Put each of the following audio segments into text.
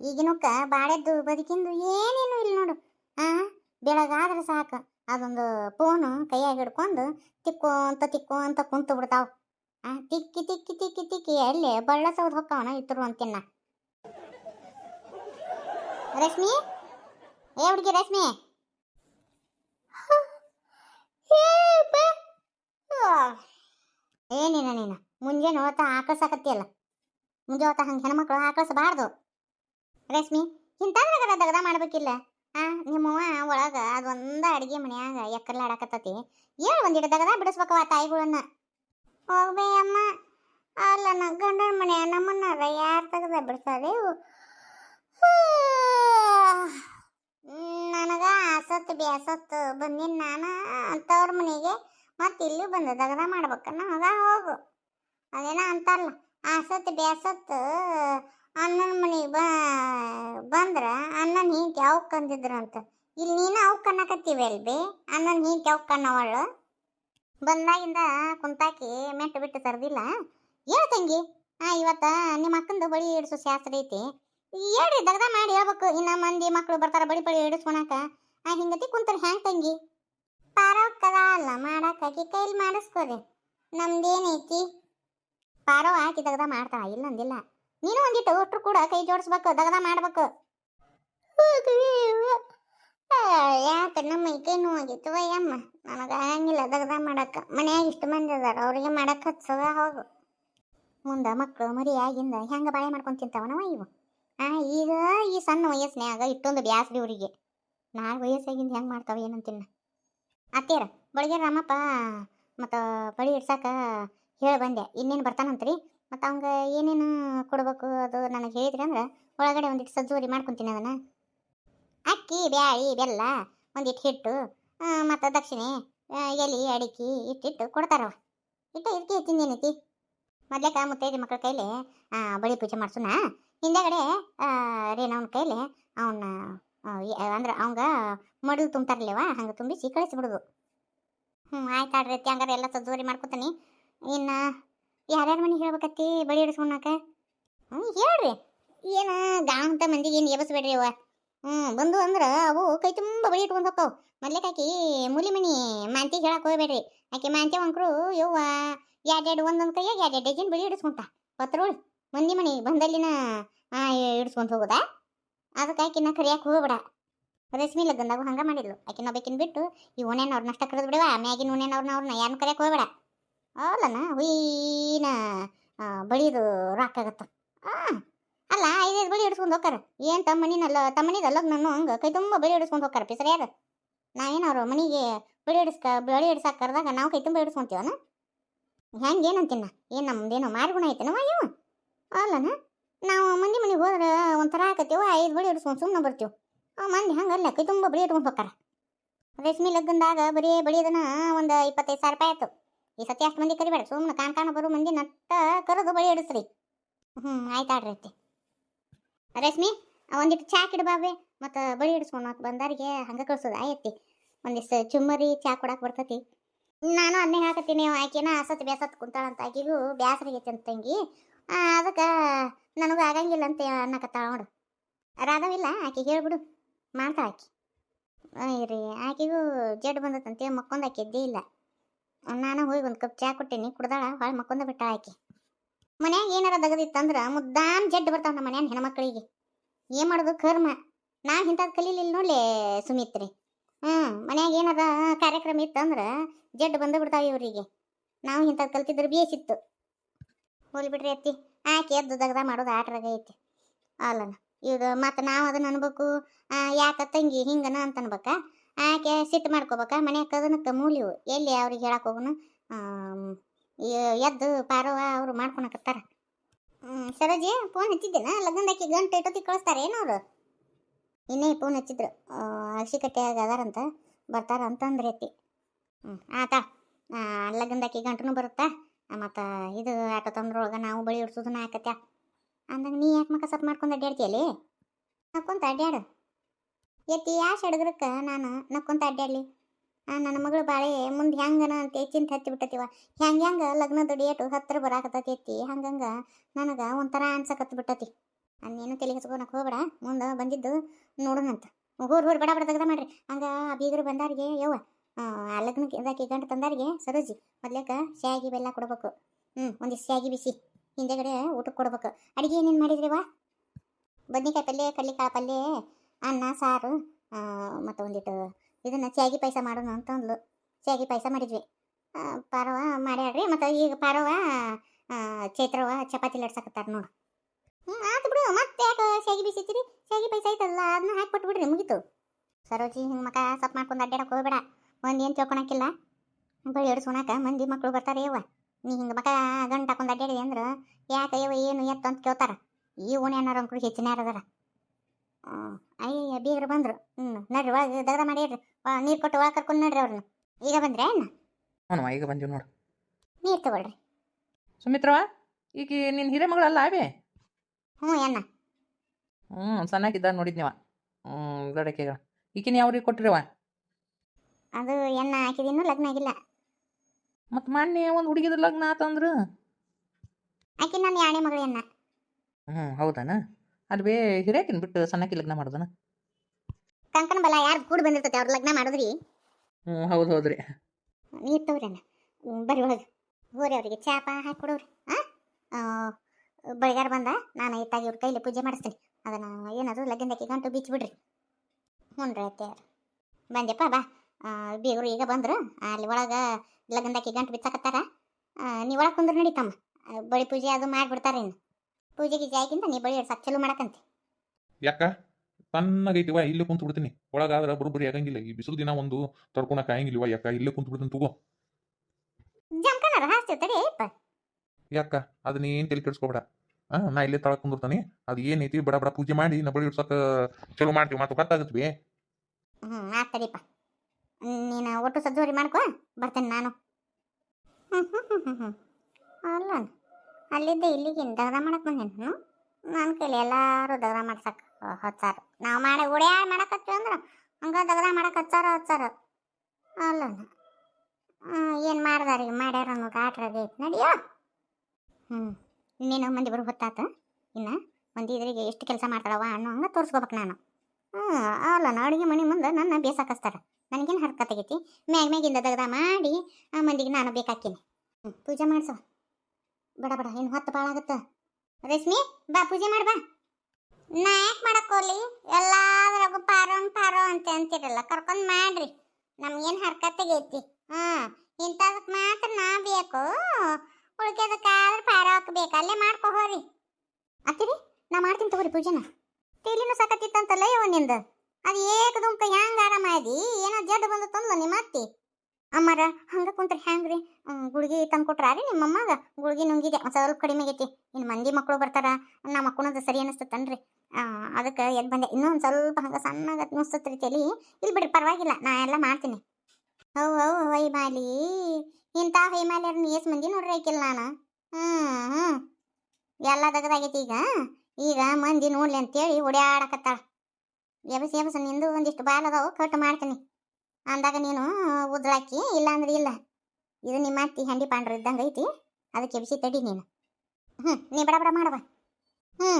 ಈಗಿನಕ್ಕ ಬಾಳೆದ್ದು ಬದುಕಿಂದು ಏನೇನು ಇಲ್ಲ ನೋಡು. ಆ, ಬೆಳಗಾದ್ರೆ ಸಾಕು. ಅದೊಂದು ಫೋನು ಕೈಯಾಗ ಹಿಡ್ಕೊಂಡು ತಿಕ್ಕೋಂತ ತಿಕ್ಕೋಂತ ಕುಂತು ಬಿಡ್ತಾವ. ಆ, ತಿಕ್ಕಿ ತಿಕ್ಕಿ ತಿಕ್ಕಿ ತಿಕ್ಕಿ ಅಲ್ಲಿ ಬಳ್ಳ ಸೌದ್ ಹೊಕ್ಕವನ ಇತ್ತರು ಅಂತಿನ್ನ ರಶ್ಮಿ? ಏ ಹುಡುಗಿ ರಶ್ಮಿ? ಏನಿನ ನೀನು ಮುಂಜಾನೆ ಹೊತ್ತ ಆಕಳ್ಸಾಕತ್ತಿಯಲ್ಲ ಮುಂಜೆ ಹೊತ್ತ ಹಂಗೆ ಹೆಣ್ಮಕ್ಳು ಆಕಳಿಸಬಾರ್ದು ರಶ್ಮಿ ಇಂಥದ್ರಾಗರ ದಗದ ಮಾಡ್ಬೇಕಿಲ್ಲ? ಆ, ನಿಮ್ಮವ್ವ ಒಳಗ ಅದೊಂದ ಅಡಿಗೆ ಮನ್ಯಾಗ ಎಕ್ಕರ್ಲ ಆಡಕತ್ತತಿ ಏಳು ಒಂದಿಡ ದಗದ ಬಿಡಿಸ್ಬೇಕವ ತಾಯಿಗಳನ್ನ. ಹೋಗ್ಬೇ ಅಮ್ಮ. ಅಲ್ಲ ನ ಗಂಡನ ಮನೆ ನಮ್ಮನ್ನ ಯಾರು ತೆಗೆದ ಬಿಡ್ತಾರೆ ನನಗ ಆಸತ್ತು ಬೇಸತ್ತು ಬಂದಿನ ನಾನು ಅಂಥವ್ರ ಮನೆಗೆ ಮತ್ತೆ ಇಲ್ಲಿ ಬಂದ ದಗದ ಮಾಡ್ಬೇಕ. ನನಗ ಹೋಗು. ಅದೇನ ಅಂತಾರಲ್ಲ ಆಸತ್ತು ಬೇಸತ್ತ ಅಣ್ಣನ ಮನೆಗೆ ಬ ಬಂದ್ರ ಅಣ್ಣನ ಯಾವ ಅಂತ. ಇಲ್ಲಿ ನೀನ ಅವು ಕನ್ನಕತ್ತೀವಿ ಅಲ್ಬಿ? ಅಣ್ಣನ ಹಿಂಗೆ ಯಾವ ಕನ್ನವಳು ಬಂದಾಗಿಂದ ಕುಂತಾಕಿ ಮೆಟ್ಟು ಬಿಟ್ಟು ತರದಿಲ್ಲ ಹೇಳು ತಂಗಿ. ಆ, ಇವತ್ತ ನಿಮ್ಮ ಅಕ್ಕಂದು ಬಳಿ ಇಡಿಸೋ ಶಾಸ್ತ್ರ ಐತಿ. ಹೇಳಿ ದಗದ ಮಾಡಿ ಹೇಳ್ಬೇಕು. ಇನ್ನ ಮಂದಿ ಮಕ್ಕಳು ಬರ್ತಾರ ಬಳಿ ಬಳಿ ಇಡಿಸ್ಕೊಳಕ ಆ, ಹಿಂಗತಿ ಕುಂತಾರ ಹ್ಯಾಂಗ ತಂಗಿ? ಪಾರವಕ್ಕದ ಅಲ್ಲ ಮಾಡಕ್ಕಾಗಿ ಕೈಲಿ ಮಾಡಿಸ್ಕೋದೆ ನಮ್ದೇನೈತಿ ಪಾರವ ಹಾಕಿ ದಗದ ಮಾಡ್ತಾಳ ಇಲ್ಲ ಅಂದಿಲ್ಲ ನೀನು ಒಂದಿಟ್ಟು ಒಟ್ರು ಕೂಡ ಕೈ ಜೋಡಿಸ್ಬೇಕು, ದಗದ ಮಾಡ್ಬೇಕು. ಯಾಕ ನಮ್ಮ ಕೈ ನೋವಾಗಿತ್ತು. ಅಯ್ಯಮ್ಮ, ನನಗೆ ಆಗಂಗಿಲ್ಲ. ದಗದ ಮಾಡಕ್ಕ. ಮನ್ಯಾಗ ಇಷ್ಟು ಮಂದಿ ಅದಾರ. ಅವ್ರಿಗೆ ಮಾಡಕ್ಕೆ ಹಚ್ಚದ ಹೋಗು. ಮುಂದೆ ಮಕ್ಕಳು ಮರಿಯಾಗಿಂದ ಹೆಂಗೆ ಬಾಳೆ ಮಾಡ್ಕೊಂಡು ತಿಂತಾವನವ ಇವು? ಆ, ಈಗ ಈ ಸಣ್ಣ ವಯಸ್ಸಿನ್ಯಾಗ ಇಷ್ಟೊಂದು ಬ್ಯಾಸ್ರಿ ಇವರಿಗೆ ನಾಳೆ ವಯಸ್ಸಾಗಿಂದ ಹೆಂಗೆ ಮಾಡ್ತಾವೆ ಏನಂತಿನ್ನ ಅತ್ತೇರ ಬೆಳಗ್ಗೆ ರಾಮಪ್ಪ ಮತ್ತು ಬಳಿ ಇಡ್ಸಾಕ ಹೇಳಿ ಬಂದೆ. ಇನ್ನೇನು ಬರ್ತಾನಂತ್ರಿ? ಮತ್ತು ಅವಂಗ ಏನೇನು ಕೊಡಬೇಕು ಅದು ನನಗೆ ಹೇಳಿದ್ರಿ ಅಂದ್ರೆ, ಒಳಗಡೆ ಒಂದಿಟ್ಟು ಸಜ್ಜುವರಿ ಮಾಡ್ಕೊತೀನಿ ಅದನ್ನು. ಅಕ್ಕಿ, ಬ್ಯಾಳಿ ಬೆಲ್ಲ ಒಂದಿಟ್ಟು ಹಿಟ್ಟು ಮತ್ತು ದಕ್ಷಿಣೆ ಎಲೆ, ಅಡಿಕೆ ಇಟ್ಟಿಟ್ಟು ಕೊಡ್ತಾರವ ಇಟ್ಟು ಇದಕ್ಕೆ ಹೆಚ್ಚಿಂದೇನೈತಿ ಮೊದ್ಲೇಕ ಮುತ್ತೈದು ಮಕ್ಕಳ ಕೈಲಿ ಬಳಿ ಪೂಜೆ ಮಾಡ್ಸೋಣ. ಹಿಂದೆಗಡೆ ರೇನವನ ಕೈಲಿ ಅವನ್ನ ಅಂದ್ರೆ ಅವಂಗ ಮಡಲು ತುಂಬ್ತಾರಲ್ಲೇವ, ಹಂಗೆ ತುಂಬಿಸಿ ಕಳಿಸ್ಬಿಡುದು. ಹ್ಞೂ ಆಯ್ತು ಆಡ್ರಿ ಹಂಗಾರೆ ಎಲ್ಲ ಸಜ್ಜುವರಿ ಮಾಡ್ಕೊತಾನೆ. ಇನ್ನು ಯಾರ್ಯಾರ ಮನೆಗೆ ಹೇಳ್ಬೇಕತ್ತಿ ಬಳಿ ಇಡಿಸ್ಕೊಳಕ ಹ್ಞೂ ಹೇಳ್ರಿ. ಏನು ಗಾಂತ ಮಂದಿಗೆ ಏನು ಎಬ್ಬಿಸ್ಬೇಡ್ರಿ ಅವ ಹ್ಞೂ ಬಂದು ಅಂದ್ರೆ ಅವು ಕೈ ತುಂಬ ಬಳಿ ಇಟ್ಕೊಂಡು ಮೊದ್ಲೇಕಾಕಿ ಮೂಲಿ ಮನಿ ಮಾಂತಿ ಹೇಳಕ್ಕೆ ಹೋಗ್ಬೇಡ್ರಿ. ಆಕೆ ಮಾಂತಿ ಅಂಕರು ಯವ್ವ ಎರಡೆರಡು ಒಂದೊಂದು ಕೈಯಾಗ ಎರಡೆರಡು ಡಜನ್ ಬಳಿ ಇಡಿಸ್ಕೊಂತ. ಪತ್ರೋಳಿ ಮಂದಿ ಮಣಿ ಬಂದಲ್ಲಿನ ಇಡಿಸ್ಕೊಂತ ಹೋಗೋದಾ? ಅದಕ್ಕೆ ಆಕಿನ ಕರಿಯಕ್ಕೆ ಹೋಗ್ಬೇಡ. ರೇಷ್ಮಿ ಲಗ್ನದಾಗ ಹಂಗೆ ಮಾಡಿದ್ಲು. ಆಕಿನ ಬೇಕಿನ ಬಿಟ್ಟು ಈ ಓನೇನ ಅವ್ರನ್ನಷ್ಟ ಕರೆದು ಬಿಡವ ಮ್ಯಾಗಿನ ಓನೇನವ್ರನ್ನ ಅವ್ರನ್ನ ಯಾರನ್ನ ಕರಿಯಕ್ಕೆ ಹೋಗ್ಬೇಡ. ಅಲ್ಲನ ಹುಯ್ನ ಬಳಿದು ರಾಕ್ ಆಗತ್ತ. ಆ, ಅಲ್ಲ ಐದೈದು ಬಳಿ ಹಿಡಿಸ್ಕೊಂಡು ಹೋಗ್ತಾರ ಏನು ತಮ್ಮನಿನಲ್ಲ ತಮ್ಮನಿದಲ್ಲ ನಾನು ಹಂಗೆ? ಕೈ ತುಂಬ ಬಳಿ ಹಿಡಿಸ್ಕೊಂಡು ಹೋಗ್ತಾರ ಪಿಸರ್ಯಾರ ಯಾರು ನಾವೇನವ್ರು ಮನೆಗೆ ಬಳಿ ಹಿಡಿಸ್ಕ ಬಳಿ ಹಿಡ್ಸಕ್ಕೆ ಕರೆದಾಗ ನಾವು ಕೈ ತುಂಬ ಹಿಡಿಸ್ಕೊಂತೀವನ? ಹೆಂಗೆ ಏನಂತೀನ ಏನು ನಮ್ದೇನೋ ಮಾರ್ಗುಣ ಐತೆನವ ಇವ? ಅಲ್ಲನ? ನಾವು ಮಂದಿ ಮನೆಗೆ ಹೋದ್ರೆ ಒಂಥರ ಹಾಕತ್ತೀವ ಐದು ಬಳಿ ಹಿಡಿಸ್ಕೊಂಡು ಸುಮ್ಮನೆ ಬರ್ತೀವಿ. ಮಂದಿ ಹಂಗಲ್ಲ ಕೈ ತುಂಬ ಬಳಿ ಇಟ್ಕೊಂಡು ಹೋಗ್ತಾರ ರೇಷ್ಮೆ ಲಗ್ನದಾಗ ಬರೀ ಬಳಿದನ ಒಂದು ಇಪ್ಪತ್ತೈದು ಸಾವಿರ ರೂಪಾಯಿ ಆಯ್ತು. ಈ ಸತಿ ಅಷ್ಟು ಮಂದಿ ಕರಿಬೇಡ ಸುಮ್ಮನೆ ಕಾಣ್ ಕಾಣ ಬರೋ ಮಂದಿ ನಟ್ಟ ಕರೆದು ಬಳಿ ಹಿಡಿಸ್ರಿ. ಹ್ಞೂ ಆಯ್ತು ಆಡ್ರಿ ರೇಷ್ಮಿ ಒಂದಿಟ್ಟು ಚಾ ಕಿಡ್ಬಾವೆ ಮತ್ತು ಬಳಿ ಹಿಡಿಸ್ಕೊಳಕ್ ಬಂದಾರಿಗೆ ಹಂಗೆ ಕಳ್ಸೋದು ಆಯ್ತಿ ಒಂದಿಷ್ಟು ಚುಮ್ಮರಿ ಚಾ ಕೊಡಕ್ಕೆ ಬರ್ತೈತಿ. ನಾನು ಅನ್ನೇ ಹಾಕತ್ತೀನಿ ಆಕೆನ ಆಸತ್ ಬೇಸತ್ ಕುಂತಾಳಂತ ಆಕಿಗೂ ಬ್ಯಾಸರ ಆಗೈತಿ ಅಂತ ತಂಗಿ. ಅದಕ್ಕೆ ನನಗೂ ಆಗಂಗಿಲ್ಲ ಅಂತ ಅನ್ನಕತ್ತಾಳ ನೋಡು. ರಾಧವಿಲ್ಲ ಆಕೆ ಹೇಳ್ಬಿಡು ಮಾಡ್ತಾ ಆಕೆ. ರೀ, ಆಕೆಗೂ ಜಡ್ ಬಂದತ್ತಂತೆ ಮಕ್ಕೊಂದು ಆಕೆ ಇದ್ದೇ ಇಲ್ಲ. ನಾನು ಹೋಗಿ ಒಂದು ಕಪ್ ಚಾ ಕೊಟ್ಟೀನಿ, ಕುಡ್ದಾಳ ಭಾಳ ಮಕ್ಕೊಂದ ಬಿಟ್ಟಾಳ ಆಕೆ. ಮನ್ಯಾಗ ಏನಾರ ದಗದಿತ್ತಂದ್ರ ಮುದ್ದಾನ್ ಜಡ್ ಬರ್ತಾವ ನಮ್ಮ ಮನ್ಯಾನ ಹೆಣ್ಮಕ್ಳಿಗೆ. ಏನ್ ಮಾಡೋದು? ಕರ್ಮ. ನಾ ಇಂಥದ್ದು ಕಲೀಲಿಲ್ಲ ನೋಡ್ಲಿ ಸುಮಿತ್ರಿ. ಹ್ಮ್ ಮನ್ಯಾಗ ಏನಾರ ಕಾರ್ಯಕ್ರಮ ಇತ್ತಂದ್ರ ಜಡ್ ಬಂದು ಬಿಡ್ತಾವ ಇವರಿಗೆ. ನಾವು ಇಂಥದ್ದು ಕಲ್ತಿದ್ರ ಬೇಸಿತ್ತು. ಹೋಲಿ ಬಿಡ್ರಿ ಅತ್ತಿ. ಆಕೆ ಎದ್ದು ದಗದ ಮಾಡೋದು ಆಟರಾಗ ಐತಿ. ಅಲ್ಲನ ಇದು ಮತ್ತೆ ನಾವು ಅದನ್ನ ಅನ್ಬೇಕು. ಯಾಕ ತಂಗಿ ಹಿಂಗನ ಅಂತ ಅನ್ಬೇಕ. ಆಕೆ ಸಿಟ್ಟು ಮಾಡ್ಕೋಬೇಕ. ಮನ್ಯಾಗ ಕದನಕ್ಕೆ ಮೂಲಿವು. ಎಲ್ಲಿ ಅವ್ರಿಗೆ ಹೇಳಕ್ ಹೋಗುನು? ಆಮ್, ಎ- ಎದ್ದು ಪಾರವ ಅವರು ಮಾಡ್ಕೊಳಕತ್ತಾರ ಸರೋಜಿ ಫೋನ್ ಹಚ್ಚಿದ್ದೇನ? ಲಗ್ನದಾಕಿ ಗಂಟು ಇಟ್ಟೊತ್ತಿಗೆ ಕಳಿಸ್ತಾರೆ ಅವರು? ಇನ್ನೇ ಫೋನ್ ಹಚ್ಚಿದ್ರು. ಅಕ್ಷಿಕಟ್ಟೆಯಾಗ ಅದಾರಂತ, ಬರ್ತಾರ ಅಂತಂದ್ರೆ ಐತಿ ಹ್ಞೂ ಆತ ಲಗ್ನದಾಕಿ ಗಂಟನೂ ಬರುತ್ತಾ? ಮತ್ತು ಇದು ಆಟೋ ತಂದ್ರೊಳಗೆ ನಾವು ಬಳಿ ಇಡ್ಸೋದನ್ನ ಆಕತ್ಯ? ಅಂದಂಗೆ ನೀ ಯಾಕೆ ಮಕ್ಕ ಸತ್ ಮಾಡ್ಕೊಂಡು ಅಡ್ಡಾಡ್ತೀಯಲ್ಲಿ ನಕ್ಕೊಂತ ಅಡ್ಡಾಡು ಎತ್ತಿ, ಯಾ ಹಿಡಿದ್ರಕ್ಕ ನಾನು ನಕ್ಕೊಂತ ಅಡ್ಡಾಡ್ಲಿ ನನ್ನ ಮಗಳು ಬಾಳೆ, ಮುಂದೆ ಹೆಂಗನ ಅಂತ ಚಿಂತೆ ಹತ್ತಿ ಬಿಟ್ಟತಿವ ಹೆಂಗೆ ಹೆಂಗೆ ಲಗ್ನದ ಡೇಟು ಹತ್ತಿರ ಬರಾಕತ್ತೈತಿ ಹಂಗಂಗೆ ನನಗೆ ಒಂಥರ ಅನ್ಸಕತ್ ಬಿಟ್ಟತಿ ಅನ್ನೇನು ತಲೆ ಹಚ್ಕೊಳಕ್ ಹೋಗ್ಬೇಡ, ಮುಂದೆ ಬಂದಿದ್ದು ನೋಡೋಣಂತ. ಹೋರ್ ಹೋರ್ ಬಡ ಬಡ ತೆಗ್ದ ಮಾಡ್ರಿ. ಹಂಗೆ ಆ ಬೀಗರು ಬಂದಾರಿಗೆ, ಯವ್ವ ಲಗ್ನಕ್ಕೆ ಇದಕ್ಕೆ ಗಂಟು ತಂದಾರಿಗೆ ಸರೋಜಿ, ಮೊದ್ಲೇಕ ಶ್ಯಾಗಿ ಬೆಲ್ಲ ಕೊಡ್ಬೇಕು. ಹ್ಞೂ ಒಂದಿಷ್ಟು ಶ್ಯಾಗಿ ಬಿಸಿ, ಹಿಂದೆಗಡೆ ಊಟಕ್ಕೆ ಕೊಡ್ಬೇಕು. ಅಡಿಗೆ ಏನೇನು ಮಾಡಿದ್ರಿವಾ ಬದ್ನಿಕಾಯಿ ಪಲ್ಯ, ಕಡ್ಲಿಕಾಳು ಪಲ್ಯ, ಅನ್ನ, ಸಾರು ಮತ್ತು ಒಂದಿಟ್ಟು ಇದನ್ನು ಚಾಗಿ ಪಾಯಸ ಮಾಡೋಣ ಅಂತ ಅಂದ್ಲು. ಚಾಗಿ ಪಾಯಸ ಮಾಡಿದ್ವಿ. ಪಾರವ ಮಾಡ್ಯಾಡ್ರಿ ಮತ್ತು ಈಗ ಪಾರವ ಚೈತ್ರವ ಚಪಾತಿ ಲಡ್ಸಕತ್ತಾರ ನೋಡು. ಹ್ಞೂ ಆತು ಬಿಡು, ಮತ್ತೆ ಯಾಕೆ ಶಾಗಿ ಬೀಸಿತ್ತೀರಿ? ಶಾಗಿ ಪಾಯಸ ಐತಲ್ಲ ಅದನ್ನ ಹಾಕಿ ಕೊಟ್ಬಿಡ್ರಿ, ಮುಗೀತು. ಸರೋಜಿ, ಹಿಂಗೆ ಮಕ ಸಪ್ ಮಾಡ್ಕೊಂಡು ಅಡ್ಡಾಡಕ್ಕೆ ಹೋಗ್ಬೇಡ. ಮಂದಿ ಏನು ತಿಳ್ಕೊಳಕ್ಕಿಲ್ಲ ಬಳಿ ಹಿಡ್ಸ್ಕೊಳಕ ಮಂದಿ ಮಕ್ಕಳು ಬರ್ತಾರೆ ಯವ್ವ. ನೀ ಹಿಂಗೆ ಮಕ ಗಂಟು ಹಾಕೊಂಡು ಅಡ್ಡಾಡಿದೆ ಅಂದ್ರೆ ಯಾಕೆ ಯವ್ವ ಏನು ಎತ್ತು ಅಂತ ಕೇಳ್ತಾರ. ಈ ಓಣಿ ಅನ್ನೋರು ಅಂಕರು ಹೆಚ್ಚಿನ ಯಾರದಾರ ಅಯ್ಯ ಬೀಗರು ಬಂದ್ರು. ಹ್ಞೂ ನಡ್ರಿ ಒಳಗೆ ದಗದ ಮಾಡಿ ಇಡ್ರಿ. ನೀರು ಕೊಟ್ಟು ಒಳಗೆ ಕರ್ಕೊಂಡು ನಡ್ರಿ ಅವ್ರನ್ನ ಈಗ ಬಂದ್ರೆ ಅಣ್ಣ ಹ್ಞೂ ಈಗ ಬಂದೀವಿ ನೋಡು. ನೀರು ತಗೊಳ್ರಿ. ಸುಮಿತ್ರವ ಈಗ ನಿನ್ನ ಹಿರೇಮಗಳಲ್ಲ ಅವೇ? ಹ್ಞೂ ಅಣ್ಣ. ಹ್ಞೂ ಸಣ್ಣಕ್ಕಿದ್ದಾಗ ನೋಡಿದ್ನಿವ. ಹ್ಞೂ ಗಡಕೆಗ ಈಕಿನ ಯಾವ್ರಿಗೆ ಕೊಟ್ಟಿರವ ಅದು ಎಣ್ಣ ಹಾಕಿದಿನ್ನು ಲಗ್ನ ಆಗಿಲ್ಲ. ಮತ್ತು ಮೊನ್ನೆ ಒಂದು ಹುಡುಗಿದ ಲಗ್ನ ಆತಂದ್ರು? ಆಕಿ ನನ್ನ ಯಾಣೆ ಮಗಳು ಎಣ್ಣ ಹ್ಞೂ ಹೌದಾನ? ಅಲ್ಲಿ ಬೇ ಹಿರೇಕಿನ ಬಿಟ್ಟು ಸಣ್ಣಕ್ಕೆ ಲಗ್ನ ಮಾಡೋದನ? ಕಂಕನ ಬಲ ಯಾರು ಕೂಡ ಬಂದಿರ್ತೈತೆ ಅವ್ರ ಲಗ್ನ ಮಾಡಿದ್ರಿ? ಹ್ಞೂ ಹೌದು ಹೌದ್ರಿ. ನೀರು ಹ್ಮ್, ಬರ್ರಿ ಒಳಗೆ ಹೋರಿ ಅವರಿಗೆ ಚಾಪ ಹಾಕಿ ಕೊಡೋರಿ. ಹಾಂ ಬೆಳಗಾರ ಬಂದ ನಾನು ಇತ್ತಾಗಿ ಇವ್ರ ಕೈಲಿ ಪೂಜೆ ಮಾಡಿಸ್ತೀನಿ. ಅದನ್ನು ಏನದು ಲಗ್ನದಕ್ಕೆ ಗಂಟು ಬಿಚ್ಚಿ ಬಿಡ್ರಿ. ಹ್ಞೂ ರೀ ಅತ್ತೆ ಬಂದ್ಯಪ್ಪ ಬಾ. ಬೀಗರು ಈಗ ಬಂದ್ರು. ಅಲ್ಲಿ ಒಳಗೆ ಲಗ್ನದಕ್ಕೆ ಗಂಟು ಬಿಚ್ಚಾಕತ್ತಾರ. ನೀವು ಒಳಗೆ ಕುಂದ್ರ ನಡೀತಮ್ಮ ಬಳಿ ಪೂಜೆ ಅದು ಮಾಡಿಬಿಡ್ತಾರೆ ಇನ್ನು. ಪೂಜೆ ಗೀಜೆ ಆಗಿಂದ ನೀ ಬಳಿ ಸಚ್ಚಲು ಚಲೋ ಯಾಕ? ಯಾಕ ತಣ್ಣಗೈತಿವ ಇಲ್ಲೇ ಕುಂತು ಬಿಡ್ತೀನಿ. ಒಳಗಾದ್ರೆ ಬರೋಬ್ಬರಿ ಆಗಂಗಿಲ್ಲ. ಈ ಬಿಸಿಲು ದಿನ ಒಂದು ತಡ್ಕೊಳಕ್ ಆಗಂಗಿಲ್ವ ಯಾಕ? ಇಲ್ಲೇ ಕುಂತು ಬಿಡ್ತೀನಿ ತಗೋ. ಜಂಕನಾರ ಹಾಸ್ತೀವಿ ತಡಿ ಅಪ್ಪ ಯಾಕ? ಅದನ್ನ ಏನ್ ತಲೆ ಕೆಡಿಸ್ಕೊಬೇಡ. ಹಾ ನಾ ಇಲ್ಲೇ ತಳಕ್ ಕುಂದಿರ್ತಾನೆ. ಅದು ಏನೈತಿ ಬಡ ಬಡ ಪೂಜೆ ಮಾಡಿ ನಾ ಬಳಿ ಇಡ್ಸಕ್ ಚಲೋ ಮಾಡ್ತೀವಿ. ಮಾತು ಗೊತ್ತಾಗತ್ವಿ ಹ್ಞೂ ಆತ್ ತಡಿಪ್ಪ. ನೀನು ಒಟ್ಟು ಸಜ್ಜೋರಿ ಮಾಡ್ಕೋ ಬರ್ತೇನೆ ನಾನು. ಹ್ಞೂ ಹ್ಞೂ ಹ್ಞೂ ಹ್ಞೂ ಹ್ಞೂ ಅಲ್ಲ ಅಲ್ಲಿದ್ದೆ ಇಲ್ಲಿಗೆ ದಗದ ಮಾಡಕ್ಕೆ ಬಂದೇನು? ನಾನು ಕೈಲಿ ಎಲ್ಲರೂ ದಗದ ಮಾಡ್ಸಕ್ಕೆ ಹಚ್ಚಾರ. ನಾವು ಮಾಡಿ ಉಡ್ಯಾಡ್ ಮಾಡಕತ್ತೀವಿ ಅಂದ್ರೆ ಹಂಗೆ ದಗದ ಮಾಡಕ್ಕೆ ಹಚ್ಚಾರ ಹಚ್ಚಾರ. ಅಲ್ಲ ಏನು ಮಾಡ್ದಾರ? ಈಗ ಮಾಡ್ಯಾರ ಅನ್ನೋದು ಆಟ್ರಾಗೈತೆ ನಡಿಯೋ. ಹ್ಞೂ ಇನ್ನೇನು ಮಂದಿ ಬರು ಹೊತ್ತಾತ? ಇನ್ನು ಮಂದಿ ಇದ್ರಿಗೆ ಎಷ್ಟು ಕೆಲಸ ಮಾಡ್ತಾಳವ ಅನ್ನೋ ಹಂಗೆ ತೋರಿಸ್ಕೋಬೇಕು ನಾನು. ಹ್ಞೂ ಅಲ್ಲ ಅಡುಗೆ ಮನೆ ಮುಂದೆ ನನ್ನ ಬೇಸಾಕಸ್ತಾರ. ನನಗೇನು ಹರ್ಕತ್ತಾಗೈತಿ ಮ್ಯಾಗ ಮ್ಯಾಗಿಂದ ದಗದ ಮಾಡಿ ಆ ಮಂದಿಗೆ ನಾನು ಬೇಕಾಕೀನಿ. ಹ್ಞೂ ಪೂಜೆ ಮಾಡ್ಸವ ಬಡ ಬಡ, ಇನ್ನು ಹೊತ್ತು ಭಾಳ ರಶ್ಮಿ, ಬಾ, ಪೂಜೆ ಮಾಡ್ಬಾ ನಾ ಯಾಕೆ ಮಾಡಕ್ಕೋಲಿ ಎಲ್ಲಾದ್ರಾಗು ಪಾರೋ ಪಾರೋ ಅಂತ ಅಂತಿರಲ್ಲ, ಕರ್ಕೊಂಡ್ ಮಾಡ್ರಿ. ನಮ್ಗೇನು ಆಗೈತಿ ಹಾಂ ಇಂಥದಕ್ಕೆ ಮಾತ್ರ ನಾ ಬೇಕು. ಉಳ್ಕೆದಕ್ಕಾದ್ರೆ ಪಾರೋ ಬೇಕು. ಅಲ್ಲೇ ಮಾಡ್ಕೋಹೋರಿ ಅತ್ತಿರಿ, ನಾ ಮಾಡ್ತೀನಿ ತಗೋರಿ ಪೂಜೆನ. ತೇಲಿನೂ ಸಕತ್ತಿತ್ತಂತಲ್ಲ ಇವನಿಂದ ಅದು ಏಕದುಮ್ಕ ಹ್ಯಾಂಗ ಆರಾಮ ಆದಿ ಏನೋ ಜಡ್ ಬಂದು ತಂದ್ಲ ನಿಮ್ಮ ಅತ್ತಿ ಅಮ್ಮರ, ಹಂಗ ಕುಂತ್ರಿ ಹ್ಯಾಂಗ್ರಿ ಗುಳ್ಗಿ ತಂದು ಕೊಟ್ರಾರಿ ನಿಮ್ಮ ಅಮ್ಮಗ? ಗುಳ್ಗಿ ನುಂಗಿದೆ ಸ್ವಲ್ಪ ಕಡಿಮೆ ಆಗೈತಿ. ಇನ್ನು ಮಂದಿ ಮಕ್ಕಳು ಬರ್ತಾರ, ನಮ್ಮ ಮಕ್ಕಳದ ಸರಿ ಅನಿಸ್ತತನ್ರಿ. ಅದಕ್ಕೆ ಎದ್ ಬಂದೆ. ಇನ್ನೂ ಒಂದು ಸ್ವಲ್ಪ ಹಂಗೆ ಸಣ್ಣಗೆ ನುಸ್ತತ್ರಿ ತಲಿ. ಇಲ್ಲಿ ಬಿಡ್ರಿ, ಪರವಾಗಿಲ್ಲ, ನಾ ಎಲ್ಲ ಮಾಡ್ತೀನಿ. ಹೌ ಹೌ ವೈಮಾಲಿ ಇಂಥ ವೈಮಾಲಿಯರ್ನ ಏಸ್ ಮಂದಿ ನೋಡ್ರಿ ಐಕಿಲ್ಲ ನಾನು? ಹ್ಞೂ ಹ್ಞೂ ಎಲ್ಲ ದಗದಾಗೈತಿ ಈಗ. ಈಗ ಮಂದಿ ನೋಡ್ಲಿ ಅಂತೇಳಿ ಓಡ್ಯಾಡಕತ್ತಾಳ. ಎಬಸ್ ಎಬಸ್, ನಿಂದು ಒಂದಿಷ್ಟು ಬಾಲ್ ಕಟ್ ಮಾಡ್ತೀನಿ. ಅಂದಾಗ ನೀನು ಉದ್ರಾಕಿ ಇಲ್ಲ ಅಂದ್ರೆ ಇಲ್ಲ. ಇದು ನಿಮ್ಮ ಅತ್ತಿ ಹಂಡಿ ಪಾಂಡ್ರ ಇದ್ದಂಗೆ ಐತಿ? ಅದಕ್ಕೆ ಬಿಸಿ ತಡಿ ನೀನು. ಹ್ಞೂ ನೀ ಬಡ ಬಡ ಮಾಡವ ಹ್ಞೂ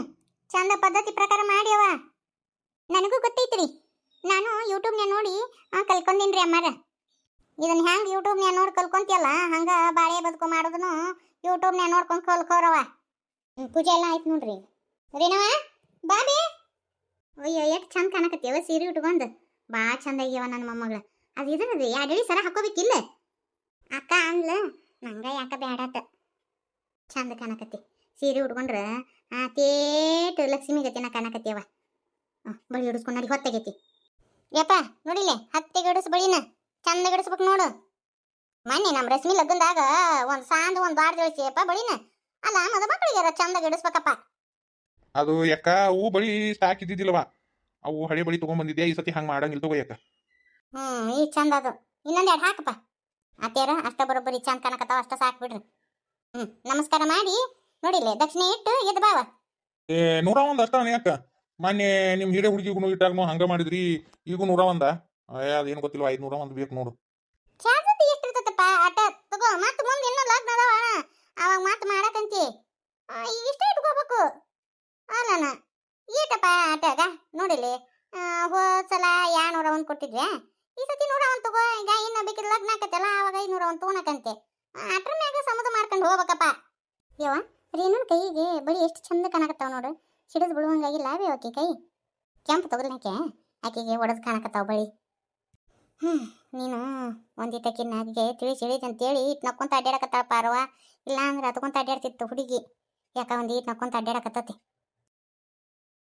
ಚಂದ ಪದ್ಧತಿ ಪ್ರಕಾರ ಮಾಡ್ಯವ ನನಗೂ ಗೊತ್ತೈತ್ರಿ. ನಾನು ಯೂಟ್ಯೂಬ್ನ್ಯಾಗ ನೋಡಿ ಕಲ್ಕೊಂಡೀನಿ ಅಮ್ಮಾರ. ಇದನ್ನ ಹ್ಯಾಂಗೆ ಯೂಟ್ಯೂಬ್ನ್ಯಾಗ ನೋಡಿ ಕಲ್ಕೊಂತಿಯಲ್ಲ, ಹಂಗೆ ಬಾಳೆ ಬದುಕು ಮಾಡೋದನ್ನು ಯೂಟ್ಯೂಬ್ನ್ಯಾಗ ನೋಡ್ಕೊಂಡು ಕಲ್ಕೋರವ ಪೂಜೆ ಎಲ್ಲ ಆಯ್ತು ನೋಡ್ರಿ. ರೇನವ ಬಾಬಿ ಅಯ್ಯೋ, ಎಷ್ಟು ಚಂದ ಕಾಣಕತ್ತೀವ ಸೀರೆ ಉಟ್ಕೊಂಡು. ಭಾಳ ಚಂದ ಆಗ್ಯವ ನನ್ನ ಮೊಮ್ಮಗಳು. ಅದು ಇದ್ರದ್ದು ಎರಡು ಸರ ಹಾಕೋಬೇಕಿಲ್ಲ? ಅಕ್ಕ ಅಂದ್ಲ ನಂಗ ಯಾಕ ಬ್ಯಾಡಾತ? ಚಂದ ಕಾಣಕತ್ತಿ. ಸೀರೆ ಉಡ್ಕೊಂಡ್ರ ಆ ತೇಟ್ ಲಕ್ಷ್ಮಿ ಗತಿನ ಕಾಣಕತ್ತೀವ ಅವ. ಬಳಿ ಹಿಡಿಸ್ಕೊಂಡು ನಡಿ ಹೊತ್ತಾಗೈತಿ. ಯಪ್ಪ ನೋಡಿಲೆ ಹತ್ತಿಗೆ ಹಿಡಿಸ್ ಬಳಿನ ಚಂದ ಹಿಡಿಸ್ಬೇಕು ನೋಡು. ಮೊನ್ನೆ ನಮ್ಮ ರಶ್ಮಿ ಲಗ್ನದಾಗ ಒಂದು ಸಾಂದ್ ಒಂದು ಬಾಡ್ ಜೋಳಿಸಿಯಪ್ಪ ಬಳಿನ ಅಲ್ಲ ಮದ ಮಕ್ಕಳಿಗೆ ಚಂದ ಹಿಡಿಸ್ಬೇಕಪ್ಪ ಅದು ಯಾಕ ಹೂ ಬಳಿ ಸ್ಟಾಕ್ ಅವು ಹಳೆ ಬಳಿ ತಗೊಂಡ್ಬಂದಿದ್ಯಾ ಈ ಸತಿ ಹಂಗ ಮಾಡಂಗಿಲ್ಲ ತಗೋ ಯಾಕ ಹ್ಮ್ ಈ ಚಂದ ಅದು. ಇನ್ನೊಂದ್ ಎರಡು ಹಾಕಪ್ಪ. ಅತ್ತೇರ ಅಷ್ಟ ಬರೋಬ್ಬರಿ ಚಂದ ಕಾಣಕತ್ತಾವ ಅಷ್ಟ ಸಾಕ್ ಬಿಡ್ರಿ. ಹ್ಮ್ ನಮಸ್ಕಾರ ಮಾಡಿ. ನೋಡಿಲ್ಲ ದಕ್ಷಿಣ ಇಟ್ಟು ಎದ್ ಬಾವ ಏ ನೂರ ಒಂದ್ ಅಷ್ಟ ಯಾಕ? ಮೊನ್ನೆ ನಿಮ್ ಹಿರೇ ಹುಡುಗಿಗೂ ಇಟ್ಟಾಗ ಹಂಗ ಮಾಡಿದ್ರಿ ಈಗ ನೂರ ಒಂದ? ಅದೇನು ಗೊತ್ತಿಲ್ಲ ಐದ್ ನೂರ ಒಂದ್ ಬೇಕು ನೋಡು. ಇಷ್ಟ ಇರ್ತೈತಪ್ಪ? ಅಟ ತಗೋ ಮತ್ತೆ ಮುಂದೆ ಇನ್ನೂ ಲಗ್ನ ಅದಾವ. ಅವಾಗ ಮತ್ತೆ ಮಾಡಕಂತಿ. ಇಷ್ಟ ಇಟ್ಕೋಬೇಕು. ಅಲ್ಲನ ಏಟಪ್ಪ ಆಟಾಗ? ನೋಡಿಲಿ ಆ, ಹೋದ್ ಸಲ ಯಾ ನೂರ ಒಂದು ಕೊಟ್ಟಿದ್ವಿ ಈ ಸತಿ ನೂರ ಒಂದು ತಗೋ, ಈಗ ಇನ್ನು ಬೇಕಿದ್ರೆ ಲಗ್ನ ಆಕತ್ತಲ್ಲ ಆವಾಗ ಐನೂರ ಒಂದು ತಗೋಣಕಂತೆ ಅಟ್ರ ಮ್ಯಾಗ ಸಮುದ ಮಾಡ್ಕೊಂಡು ಹೋಗ್ಬೇಕಪ್ಪ. ಯವ್ವ ರೀನನ್ ಕೈಗೆ ಬಳಿ ಎಷ್ಟು ಚಂದ ಕಾಣಕತ್ತಾವ ನೋಡು. ಸಿಡಿದು ಬಿಡುವಂಗಾಗಿಲ್ಲ ಅವೇ ಆಕೆ ಕೈ. ಕೆಂಪು ತೊಗಲ್ನಾಕೆ ಆಕೆಗೆ ಒಡೆದು ಕಾಣಕತ್ತಾವ ಬಳಿ. ಹ್ಞೂ ನೀನು ಒಂದಿಟ್ಟಕ್ಕಿನ್ನ ಆಕೆಗೆ ತಿಳಿಸಿ ಹೇಳಿದೆ ಅಂತೇಳಿ ಇಟ್ಟು ನಕ್ಕೊಂತ ಅಡ್ಡಾಡಕತ್ತಾಳ ಪಾರವ ಇಲ್ಲ ಅಂದ್ರೆ ಅದಕ್ಕೊಂತ ಅಡ್ಡಾಡ್ತಿತ್ತು ಹುಡುಗಿ. ಯಾಕ ಒಂದು ಇಟ್ಟು ನಕ್ಕೊಂತ ಅಡ್ಡಾಡಕತ್ತತಿ